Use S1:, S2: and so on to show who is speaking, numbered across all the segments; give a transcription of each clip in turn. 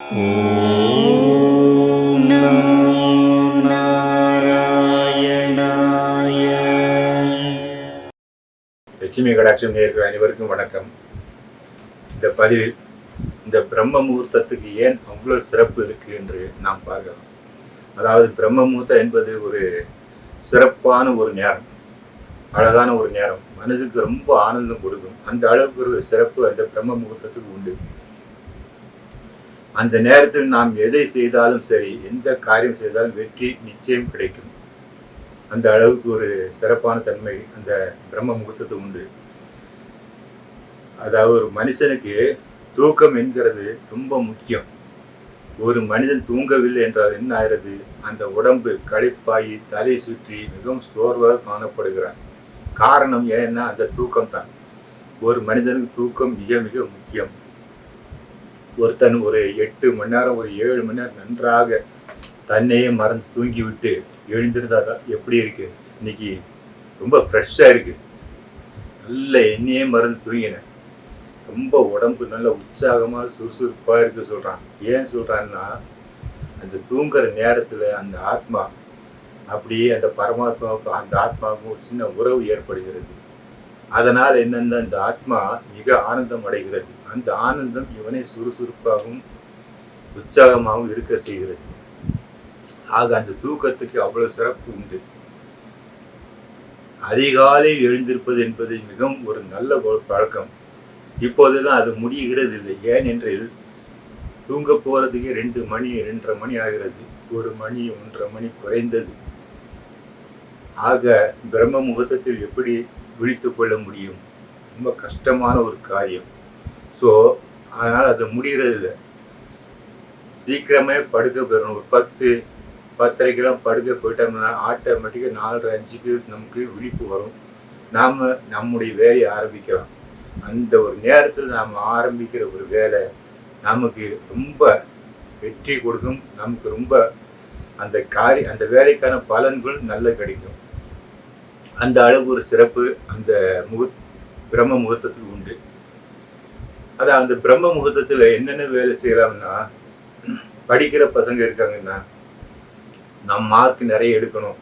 S1: ॐ नमो नारायणाय
S2: லட்சுமி கடாட்சம் நேர்கள் அனைவருக்கும் வணக்கம் இந்த பதிவில் இந்த பிரம்ம முகூர்த்தத்துக்கு ஏன் அவ்வளோ சிறப்பு இருக்கு என்று நாம் பார்க்கலாம் அதாவது பிரம்ம முகூர்த்தம் என்பது ஒரு சிறப்பான ஒரு நேரம் அழகான ஒரு நேரம் மனதுக்கு ரொம்ப ஆனந்தம் கொடுக்கும் அந்த அளவுக்கு ஒரு சிறப்பு அந்த பிரம்ம முகூர்த்தத்துக்கு உண்டு அந்த நேரத்தில் நாம் எதை செய்தாலும் சரி எந்த காரியம் செய்தாலும் வெற்றி நிச்சயம் கிடைக்கும். அந்த அளவுக்கு ஒரு சிறப்பான தன்மை அந்த பிரம்ம முகூர்த்தத்து உண்டு. அதாவது ஒரு மனுஷனுக்கு தூக்கம் என்கிறது ரொம்ப முக்கியம். ஒரு மனிதன் தூங்கவில்லை என்றால் என்ன ஆகிறது அந்த உடம்பு களைப்பாகி தலை சுற்றி மிகவும் சோர்வாக காணப்படுகிறான். காரணம் ஏன்னா அந்த தூக்கம் தான் ஒரு மனிதனுக்கு தூக்கம் மிக மிக முக்கியம். ஒருத்தன் ஒரு எட்டு மணி நேரம் ஒரு ஏழு மணி நேரம் நன்றாக தன்னையே மறந்து தூங்கி விட்டு எழுந்திருந்தாக்கா எப்படி இருக்கு? இன்னைக்கு ரொம்ப ஃப்ரெஷ்ஷாக இருக்கு. நல்ல என்னையே மறந்து தூங்கினேன் ரொம்ப உடம்பு நல்ல உற்சாகமாக சுறுசுறுப்பாக இருக்கு சொல்கிறான் ஏன் சொல்கிறான்னா அந்த தூங்குற நேரத்தில் அந்த ஆத்மா அப்படியே அந்த பரமாத்மாவுக்கும் அந்த ஆத்மாவுக்கும் ஒரு சின்ன உறவு ஏற்படுகிறது. அதனால் என்னென்ன அந்த ஆத்மா மிக ஆனந்தம் அடைகிறது? அந்த ஆனந்தம் இவனை சுறுசுறுப்பாகவும் உற்சாகமாகவும் இருக்க செய்கிறது. ஆக அந்த தூக்கத்துக்கு அவ்வளவு சிறப்பு உண்டு. அதிகாலையில் எழுந்திருப்பது என்பது மிகவும் ஒரு நல்ல பழக்கம். இப்போதெல்லாம் அது முடிகிறது இல்லை ஏனென்றில் தூங்க போறதுக்கே ரெண்டு மணி ரெண்டரை மணி ஆகிறது. ஒரு மணி ஒன்றரை மணி குறைந்தது. ஆக பிரம்ம முகூர்த்தத்தில் எப்படி விழித்து கொள்ள முடியும். ரொம்ப கஷ்டமான ஒரு காரியம். ஸோ அதனால் அது முடிகிறது இல்லை சீக்கிரமே படுக்க போயிடணும். ஒரு பத்து பத்தரைக்கெல்லாம் படுக்க போயிட்டோம்னா ஆட்டோமேட்டிக்காக நாலரை அஞ்சுக்கு நமக்கு விழிப்பு வரும். நாம் நம்முடைய வேலையை ஆரம்பிக்கலாம். அந்த ஒரு நேரத்தில் நாம் ஆரம்பிக்கிற ஒரு வேலை நமக்கு ரொம்ப வெற்றி கொடுக்கும். நமக்கு ரொம்ப அந்த காரி அந்த வேலைக்கான பலன்கள் நல்ல கிடைக்கும். அந்த அளவு ஒரு சிறப்பு அந்த முகு பிரம்ம முகூர்த்தத்துக்கு உண்டு. அதான் அந்த பிரம்ம முகூர்த்தத்தில் என்னென்ன வேலை செய்யலாம்னா படிக்கிற பசங்க இருக்காங்கன்னா நம் மார்க் நிறைய எடுக்கணும்.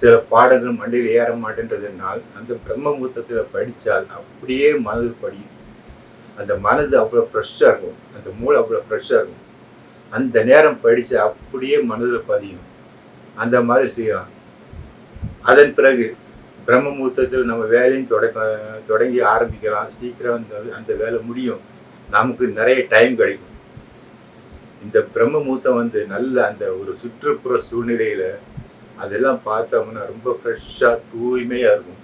S2: சில பாடங்கள் மண்டையில் ஏற மாட்டேன்றதுனால் அந்த பிரம்ம முகூர்த்தத்தில் படித்தால் அப்படியே மனது படியும். அந்த மனது அவ்வளோ ஃப்ரெஷ்ஷாக இருக்கும். அந்த மூளை அவ்வளோ ஃப்ரெஷ்ஷாக இருக்கும். அந்த நேரம் படித்து அப்படியே மனதில் பதியும். அந்த மாதிரி செய்யலாம். அதன் பிறகு பிரம்ம முகூர்த்தத்தில் நம்ம வேலையும் தொடக்க தொடங்கி ஆரம்பிக்கலாம். சீக்கிரம் அந்த அந்த வேலை முடியும். நமக்கு நிறைய டைம் கிடைக்கும். இந்த பிரம்ம முகூர்த்தம் வந்து நல்ல அந்த ஒரு சுற்றுப்புற சூழ்நிலையில் அதெல்லாம் பார்த்தோம்னா ரொம்ப ஃப்ரெஷ்ஷாக தூய்மையாக இருக்கும்.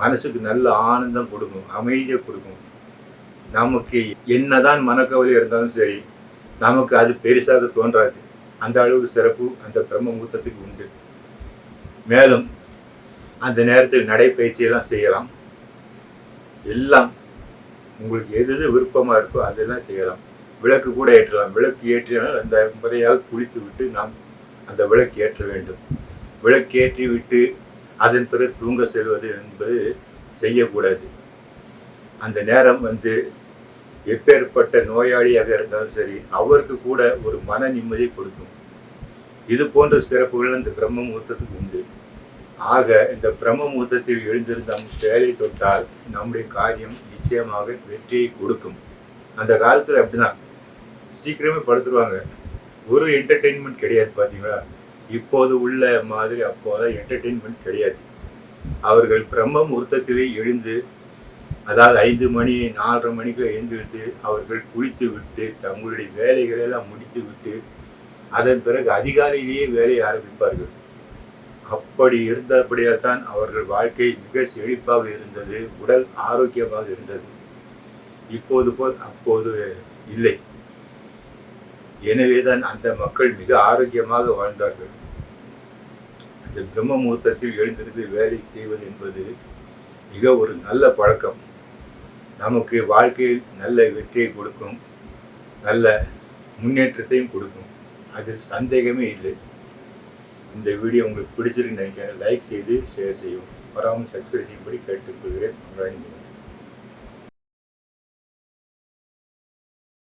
S2: மனசுக்கு நல்ல ஆனந்தம் கொடுக்கும் அமைதியை கொடுக்கும். நமக்கு என்னதான் மனக்கவலை இருந்தாலும் சரி நமக்கு அது பெருசாக தோன்றாது. அந்த அளவுக்கு சிறப்பு அந்த பிரம்ம முகூர்த்தத்துக்கு உண்டு. மேலும் அந்த நேரத்தில் நடைப்பயிற்சியெல்லாம் செய்யலாம். எல்லாம் உங்களுக்கு எது எது விருப்பமாக இருக்கோ அதெல்லாம் செய்யலாம். விளக்கு கூட ஏற்றலாம். விளக்கு ஏற்றினால் அந்த முறையாக குளித்து விட்டு நாம் அந்த விளக்கு ஏற்ற வேண்டும். விளக்கு ஏற்றி விட்டு அதன் பிறகு தூங்க செல்வது என்பது செய்யக்கூடாது. அந்த நேரம் வந்து எப்பேற்பட்ட நோயாளியாக இருந்தாலும் சரி அவருக்கு கூட ஒரு மன நிம்மதியை கொடுக்கும். இது போன்ற சிறப்புகள் இந்த பிரம்ம முகூர்த்தத்துக்கு உண்டு. ஆக இந்த பிரம்ம முகூர்த்தத்தில் எழுந்திருந்த வேலை தொட்டால் நம்முடைய காரியம் நிச்சயமாக வெற்றியை கொடுக்கும். அந்த காலத்தில் அப்படிதான் சீக்கிரமே படுத்துருவாங்க. ஒரு என்டர்டெயின்மெண்ட் கிடையாது பார்த்தீங்களா இப்போது உள்ள மாதிரி அப்போதான் என்டர்டெயின்மெண்ட் கிடையாது. அவர்கள் பிரம்ம முகூர்த்தத்திலே எழுந்து அதாவது ஐந்து மணி நாலரை மணிக்கு எழுந்திருத்து அவர்கள் குளித்து விட்டு தங்களுடைய வேலைகளை எல்லாம் முடித்து விட்டு அதன் பிறகு அதிகாலையிலேயே வேலையை ஆரம்பிப்பார்கள். அப்படி இருந்தபடியாதான் அவர்கள் வாழ்க்கை மிக செழிப்பாக இருந்தது உடல் ஆரோக்கியமாக இருந்தது. இப்போது போல் அப்போது இல்லை. எனவேதான் அந்த மக்கள் மிக ஆரோக்கியமாக வாழ்ந்தார்கள். அந்த பிரம்ம முகூர்த்தத்தில் எழுந்திருந்து வேலை செய்வது என்பது மிக ஒரு நல்ல பழக்கம். நமக்கு வாழ்க்கையில் நல்ல வெற்றியை கொடுக்கும் நல்ல முன்னேற்றத்தையும் கொடுக்கும். அதில் சந்தேகமே இல்லை. இந்த வீடியோ உங்களுக்கு பிடிச்சிருக்கு நினைக்கிறேன். லைக் செய்து ஷேர் செய்யும் வராமல் சப்ஸ்கிரைப் செய்யும்படி கேட்டுக்கொள்கிறேன்.